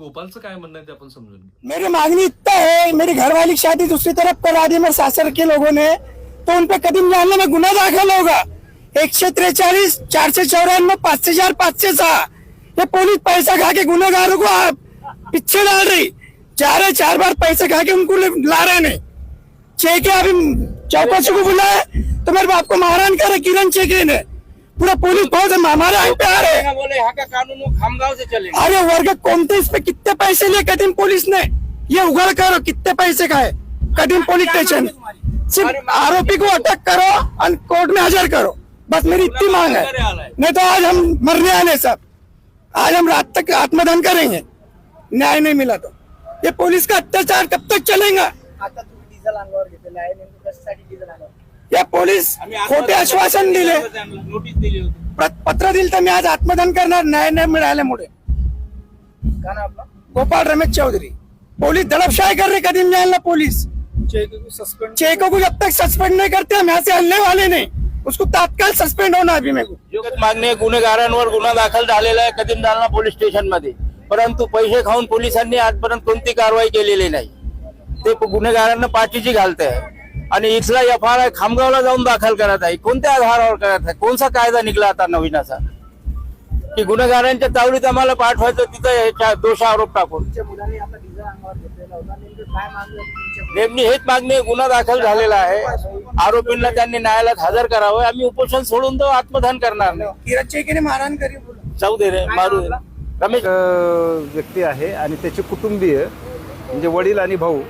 गोपालचं काय म्हणणं आहे ते आपण समजून घेऊ. मेरी मांगनी इतना है मेरी घरवाली की शादी दूसरी तरफ करा दी मेरे सासर के लोगों ने तो उन पे कदम जानने में गुना दाखिल होगा. एकशे त्रेचाळीस चारशे चौऱ्याण्णव पाचशे चार पाचशे सहा. ये पुलिस पैसा खा के गुनागारों को आप पीछे डाल रही. चार चार बार पैसे खा के उनको ला रहे नहीं. चेके अभी चौकसी को बुलाया तो मेरे बाप को मारहान करे किरण चेके ने. पूरा पुलिस फोर्स हमारे यहाँ पे आ रहे हैं। बोले यहाँ का कानून वो खामगांव से चलेगा। अरे वर्ग कोणते इस पे कितने पैसे लिए कदीम पुलिस ने? ये उगड़ करो कितने पैसे खाए कदीम पुलिस स्टेशन। सिर्फ आरोपी को अटक करो और कोर्ट में हाजिर करो। बस मेरी इतनी मांग है। नहीं तो आज हम मरने आने सब। आज हम रात तक आत्मदान करेंगे। न्याय नहीं मिला तो। ये पुलिस का अत्याचार कब तक चलेगा? आता तुम्ही डिझेल अंगावर घेतलेलं आहे नेमकं कशासाठी डिझेल अंगावर पोलीस खोटे आश्वासन दिले. नोटीस दिली होती. पत्र दिलं तर मी आज आत्मदान करणार न्याय मिळाल्यामुळे ना आपला? गोपाल रमेश चौधरी. पुलिस दड़पशाही कर रही कदीम जान पुलिस. सस्पेंड चेको को जब तक सस्पेंड नहीं करते हम यहाँ से हलने वाले नहीं. उसको तात्काल सस्पेंड होना अभी मेरे को. मागणी गुन्हेगारांवर गुन्हा दाखल झालेला आहे कदीम जालना पोलीस स्टेशनमध्ये परंतु पैसे खाऊन पोलिसांनी आजपर्यंत कोणती कारवाई केलेली नाही. ते गुन्हेगारांना पाठीची घालत आहे आणि इथला एफ आर आय खामगावला जाऊन दाखल करत आहे. कोणत्या आधारावर करत आहे? कोणता कायदा निघला आता नवीन असा की गुन्हेगारांच्या तावडीत आम्हाला पाठवायचं तिथं ह्याच्या दोष आरोप टाकून. नेमकं? नेमणी हेच मागणी. गुन्हा दाखल झालेला आहे. आरोपींना त्यांनी न्यायालयात हजर करावं. आम्ही उपोषण सोडून तो आत्मदान करणार नाही. मारहाण जाऊ दे रे मारू रमेश. व्यक्ती आहे आणि त्याचे कुटुंबीय म्हणजे वडील आणि भाऊ.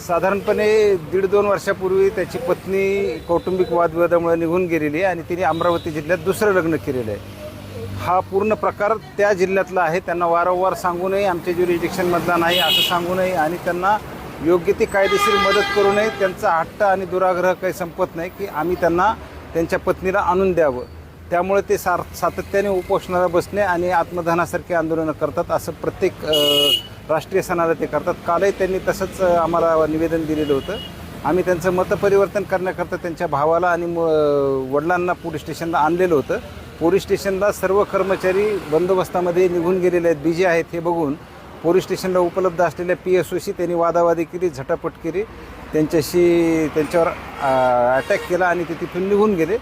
साधारणपणे दीड दोन वर्षापूर्वी त्याची पत्नी कौटुंबिक वादविवादामुळे निघून गेलेली आहे आणि तिने अमरावती जिल्ह्यात दुसरं लग्न केलेलं आहे. हा पूर्ण प्रकार त्या जिल्ह्यातला आहे. त्यांना वारंवार सांगू नये आमच्या ज्युरिडिक्शनमधला नाही असं सांगू नये आणि त्यांना योग्य ती कायदेशीर मदत करू नये. त्यांचा हट्ट आणि दुराग्रह काही संपत नाही की आम्ही त्यांना त्यांच्या पत्नीला आणून द्यावं. त्यामुळे ते सार सातत्याने उपोषणाला बसणे आणि आत्मदहनासारखे आंदोलनं करतात असं प्रत्येक राष्ट्रीय सणाला ते करतात. कालही त्यांनी तसंच आम्हाला निवेदन दिलेलं होतं. आम्ही त्यांचं मतपरिवर्तन करण्याकरता त्यांच्या भावाला आणि म- वडिलांना पोलीस स्टेशनला आणलेलं होतं. पोलीस स्टेशनला सर्व कर्मचारी बंदोबस्तामध्ये निघून गेलेले आहेत. बिजी आहेत हे बघून पोलीस स्टेशनला उपलब्ध असलेल्या पी एस ओशी त्यांनी वादावादी केली झटापट केली. त्यांच्याशी त्यांच्यावर अटॅक केला आणि ते तिथून निघून गेले.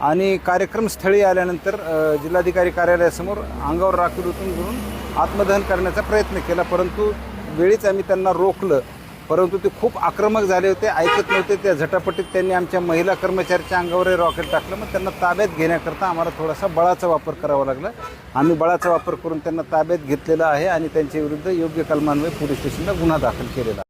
आणि कार्यक्रम स्थळी आल्यानंतर जिल्हाधिकारी कार्यालयासमोर अंगावर राखी उतून घेऊन आत्मदहन करण्याचा प्रयत्न केला परंतु वेळीच आम्ही त्यांना रोखलं. परंतु ते खूप आक्रमक झाले होते ऐकत नव्हते. त्या झटापटीत त्यांनी आमच्या महिला कर्मचाऱ्याच्या अंगावरही रॉकेट टाकलं. मग त्यांना ताब्यात घेण्याकरता आम्हाला थोडासा बळाचा वापर करावा लागला. आम्ही बळाचा वापर करून त्यांना ताब्यात घेतलेला आहे आणि त्यांच्या विरुद्ध योग्य कलमान्वये पोलीस स्टेशनला गुन्हा दाखल केलेला आहे.